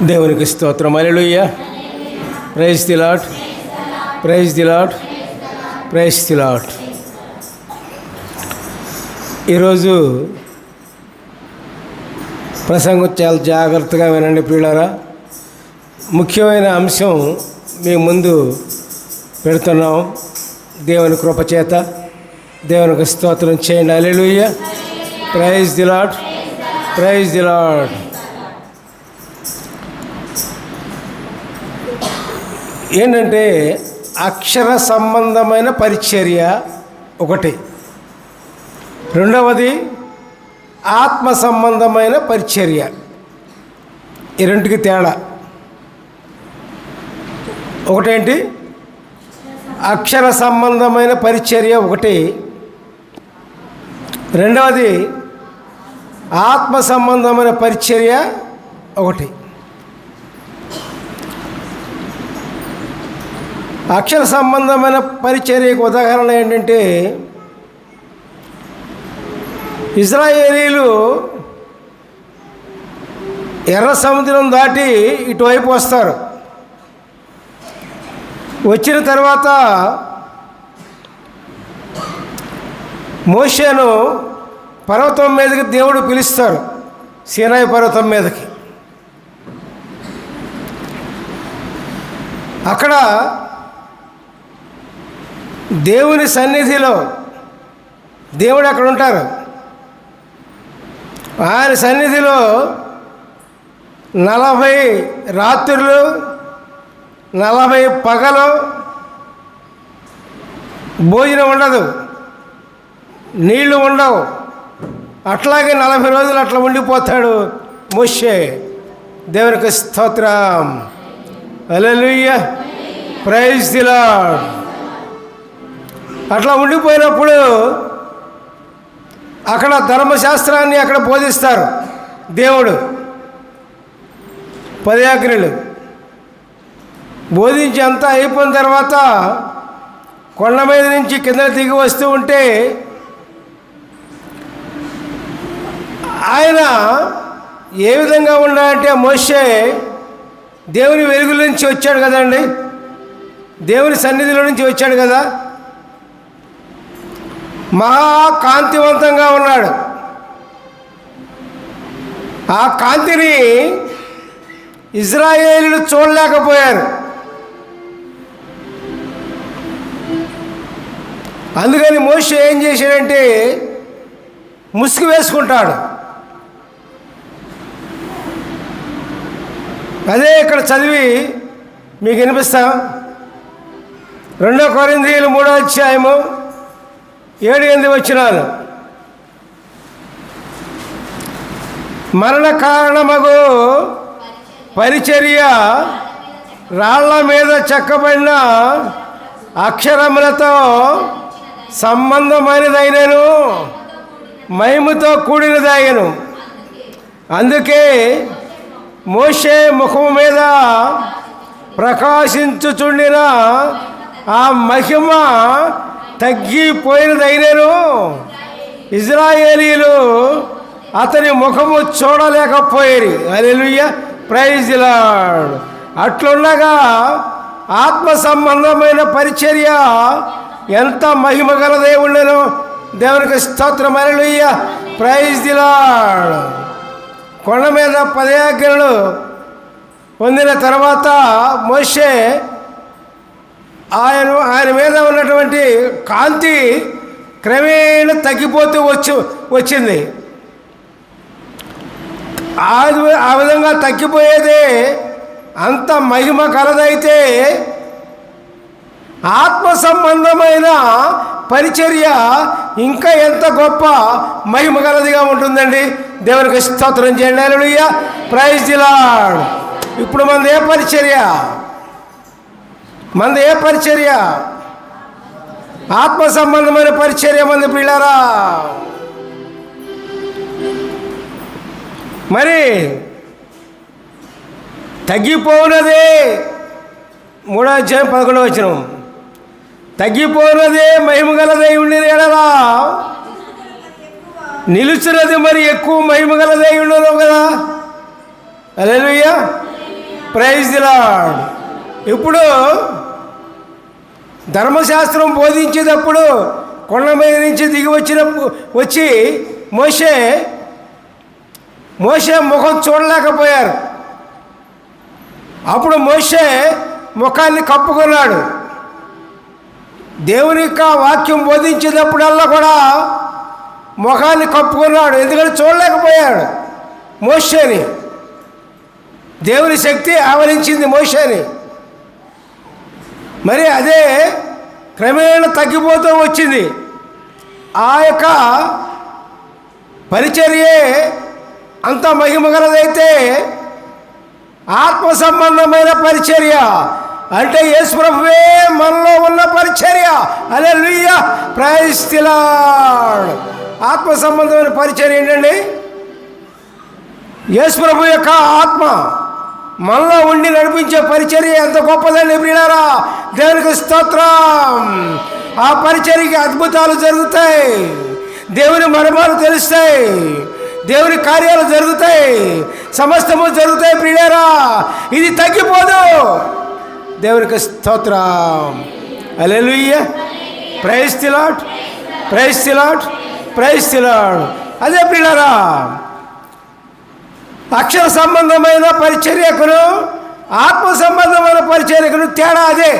దేవునికి స్తోత్రం. Alleluia praise the Lord praise the Lord praise the Lord ఈరోజు ప్రసంగం చాలా జాగ్రత్తగా వినండి పిల్లరా ముఖ్యమైన అంశం మీ ముందు పెడుతున్నాం. దేవుని కృపచేత దేవునికి స్తోత్రం చేయండి. Alleluia praise the Lord praise the Lord ఏంటంటే అక్షర సంబంధమైన పరిచర్య ఒకటి. రెండవది ఆత్మ సంబంధమైన పరిచర్య. ఈ రెండుకి తేడా. ఒకటేంటి? అక్షర సంబంధమైన పరిచర్య ఒకటి. రెండవది ఆత్మ సంబంధమైన పరిచర్య ఒకటి. అక్షర సంబంధమైన పరిచర్యకు ఉదాహరణ ఏంటంటే ఇజ్రాయేలీలు ఎర్ర సముద్రం దాటి ఇటువైపు వస్తారు. వచ్చిన తర్వాత మోషేను పర్వతం మీదకి దేవుడు పిలుస్తారు సీనాయి పర్వతం మీదకి. అక్కడ దేవుని సన్నిధిలో దేవుడు అక్కడ ఉంటారు. ఆయన సన్నిధిలో నలభై రాత్రులు నలభై పగలు భోజనం ఉండదు. నీళ్ళు ఉండవు. అట్లాగే నలభై రోజులు అట్లా ఉండిపోతాడు మోషే. దేవునికి స్తోత్రం. అలెలుయ్య ప్రైజ్ దిలాడ్ అట్లా ఉండిపోయినప్పుడు అక్కడ ధర్మశాస్త్రాన్ని అక్కడ బోధిస్తారు దేవుడు. పదయాగ్నులు. బోధించి అంతా అయిపోయిన తర్వాత కొండ మీద నుంచి కింద దిగి వస్తూ ఉంటే ఆయన ఏ విధంగా ఉన్నాడంటే మోషే దేవుని వెలుగుల నుంచి వచ్చాడు కదండి. దేవుని సన్నిధిలో నుంచి వచ్చాడు కదా. మహా కాంతివంతంగా ఉన్నాడు. ఆ కాంతిని ఇజ్రాయేలీలు చూడలేకపోయారు. అందుకని మోష ఏం చేశాడంటే ముసుగు వేసుకుంటాడు. అదే ఇక్కడ చదివి మీకు వినిపిస్తాం. రెండో కొరింద్రియలు మూడో అధ్యాయము ఏడు ఎనిమిది వచ్చినాను మరణ కారణమగు పరిచర్య రాళ్ళ మీద చెక్కబడిన అక్షరములతో సంబంధమైనదైనను మహిమతో కూడినదైనను. అందుకే మోషే ముఖం మీద ప్రకాశించుచుండిన ఆ మహిమ తగ్గిపోయినదైనను ఇజ్రాయేలీలు అతని ముఖము చూడలేకపోయేది. అలెలుయ్య ప్రైజ్ లాడ్ అట్లుండగా ఆత్మ సంబంధమైన పరిచర్య ఎంత మహిమ గల దేవుళ్ళను దేవునికి స్తోత్రం. అలెలుయ్య ప్రైజ్ దిలాడ్ కొండ మీద పదయాజ్ఞలు పొందిన తర్వాత మోషే ఆయన ఆయన మీద ఉన్నటువంటి కాంతి క్రమేణ తగ్గిపోతూ వచ్చి వచ్చింది. ఆ విధంగా తగ్గిపోయేదే అంత మహిమ కలదైతే ఆత్మ సంబంధమైన పరిచర్య ఇంకా ఎంత గొప్ప మహిమ కలదిగా ఉంటుందండి. దేవునికి స్తోత్రం చేయండి. ప్రైజ్ దిలాడ్ ఇప్పుడు మనది ఏ పరిచర్య? మనది ఏ పరిచర్య? ఆత్మ సంబంధమైన పరిచర్య మంది పిల్లరా? మరి తగ్గిపోనదే మూడో అధ్యాయం పదకొండవ వచ్చిన తగ్గిపోనదే మహిమ గలదై ఉండిన ఎడలా? నిలుచున్నది మరి ఎక్కువ మహిమ గలదై ఉండదు కదా? అలెలుయ్య ప్రైజ్ దిలాడ్ ఇప్పుడు ధర్మశాస్త్రం బోధించేటప్పుడు కొండ మీద నుంచి దిగి వచ్చినప్పుడు వచ్చి మోషే మోషే ముఖం చూడలేకపోయారు. అప్పుడు మోషే ముఖాన్ని కప్పుకున్నాడు. దేవుని యొక్క వాక్యం బోధించేటప్పుడల్లా కూడా ముఖాన్ని కప్పుకున్నాడు. ఎందుకంటే చూడలేకపోయాడు మోషేని. దేవుని శక్తి ఆవరించింది మోషేని. మరి అదే క్రమేణా తగ్గిపోతూ వచ్చింది. ఆ యొక్క పరిచర్యే అంత మహిమగలదైతే ఆత్మ సంబంధమైన పరిచర్య. అంటే యేసుప్రభువే మనలో ఉన్న పరిచర్య. అదే లుయ్య ప్రయస్తిలాడ్ ఆత్మ సంబంధమైన పరిచర్య ఏంటండి? యేసుప్రభు యొక్క ఆత్మ. మనలో ఉండి నడిపించే పరిచర్య ఎంత గొప్పదండి ప్రియులారా? దేవునికి స్తోత్రం. ఆ పరిచర్యకి అద్భుతాలు జరుగుతాయి. దేవుని మర్మాలు తెలుస్తాయి. దేవుని కార్యాలు జరుగుతాయి. సమస్తము జరుగుతాయి ప్రియులారా. ఇది తగ్గిపోదు. దేవునికి స్తోత్రం. Alleluia praise the Lord praise the Lord praise the Lord అదే ప్రియులారా. అక్షర సంబంధమైన పరిచర్యకును ఆత్మ సంబంధమైన పరిచర్యకును తేడా అదే.